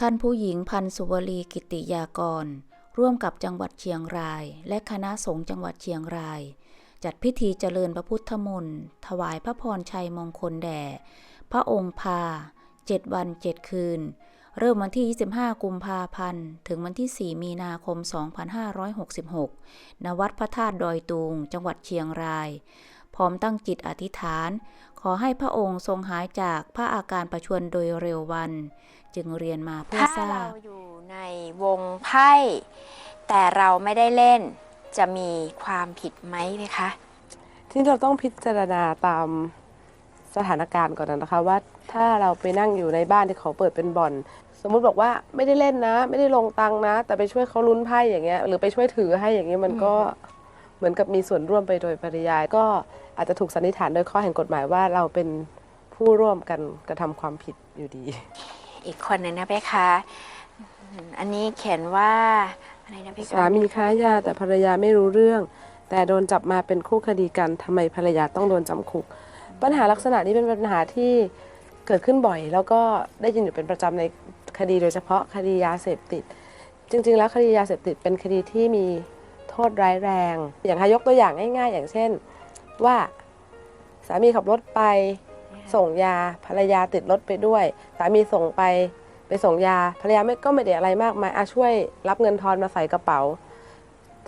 ท่านผู้หญิงพันสุวลีกิติยากร ร่วมกับจังหวัดเชียงราย และคณะสงฆ์จังหวัดเชียงราย จัดพิธีเจริญพระพุทธมนต์ถวายพระพรชัยมงคลแด่ พระองค์พาเจ็ดวันเจ็ดคืน เริ่มวันที่ 25 กุมภาพันธ์ ถึงวันที่ 4 มีนาคม 2566 ณ วัดพระธาตุดอยตูงจังหวัดเชียงราย พร้อมตั้งจิตอธิษฐาน ขอให้พระองค์ทรงหายจากพระอาการประชวรโดยเร็ววัน จึงเรียนมาเพื่อถ้าทราเราบอยู่ในวงไพ่ แต่เราไม่ได้เล่นจะมีความผิดไหมไหมคะ ที่เราต้องพิจารณาตามสถานการณ์ก่อนนะคะว่าถ้าเราไปนั่งอยู่ในบ้านที่เขาเปิดเป็นบ่อน สมมุติบอกว่าไม่ได้เล่นนะ ไม่ได้ลงตังค์นะ แต่ไปช่วยเขาลุ้นไพ่อย่างเงี้ยหรือไปช่วยถือให้อย่างเงี้ยมันก็เห มือนกับมีส่วนร่วมไปโดยปริยาย ก็อาจจะถูกสันนิษฐานโดยข้อแห่งกฎหมายว่าเราเป็นผู้ร่วมกันกระทำความผิดอยู่ดี อีกคนหนึ่งนะเพคะอืมอันนี้เขียนว่าอะไรนะเพคะสามีค้ายาแต่ภรรยาไม่รู้เรื่อง แต่โดนจับมาเป็นคู่คดีกันทำไมภรรยาต้องโดนจำคุก ปัญหาลักษณะนี้เป็นปัญหาที่เกิดขึ้นบ่อย แล้วก็ได้ยินอยู่เป็นประจำในคดีโดยเฉพาะคดียาเสพติด จริง ๆ แล้วคดียาเสพติดเป็นคดีที่มี โทษร้ายแรง อย่างให้ยกตัวอย่างง่าย ๆ อย่างเช่นว่าสามีขับรถไปส่งยาภรรยาติดรถไปด้วย สามีส่งไปไปส่งยาภรรยาไม่ก็ไม่ได้อะไรมากมายอาช่วยรับเงินทอนมาใส่กระเป๋า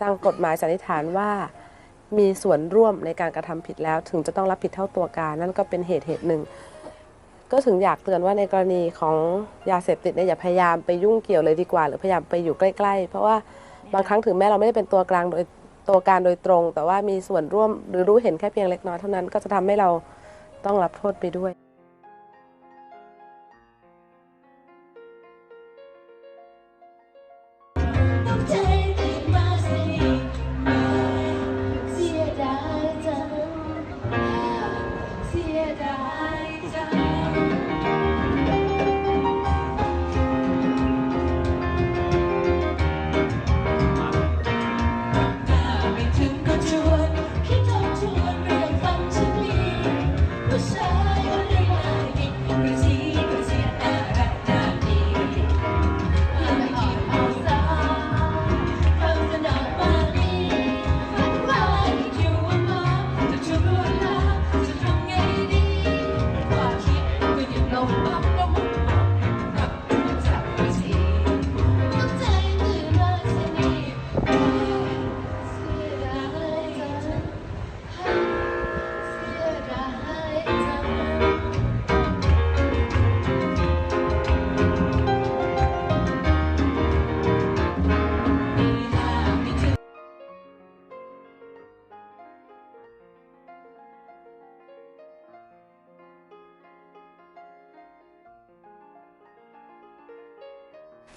ทางกฎหมายสันนิษฐานว่ามีส่วนร่วมในการกระทำผิดแล้ว ถึงจะต้องรับผิดเท่าตัวการ นั่นก็เป็นเหตุเหตุหนึ่ง ก็ถึงอยากเตือนว่าในกรณีของยาเสพติดเนี่ยอย่าพยายามไปยุ่งเกี่ยวเลยดีกว่า หรือพยายามไปอยู่ใกล้ ๆ เพราะว่า บางครั้งถึงแม้เราไม่ได้เป็นตัวกลางโดยตัวการโดยตรง แต่ว่ามีส่วนร่วมหรือรู้เห็นแค่เพียงเล็กน้อยเท่านั้นก็จะทำให้เราต้องรับโทษไปด้วย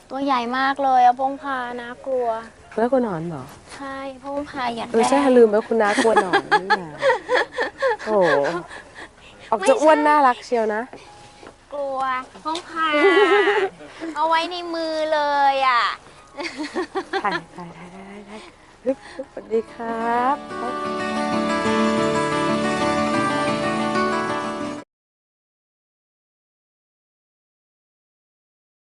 ตัวใหญ่มากเลยอะพงพานะกลัวแล้วคุณหนอนเหรอ ใช่พงพาอยากเออใช่ได้ลืมไปคุณน้ากลัวหนอนนี่นะโอ้โหออกจะอ้วนน่ารักเชียวนะ กลัวพงพา เอาไว้ในมือเลยอะถ่ายถ่ายถ่ายถ่ายถ่ายฮึบฮึบสวัสดีครับ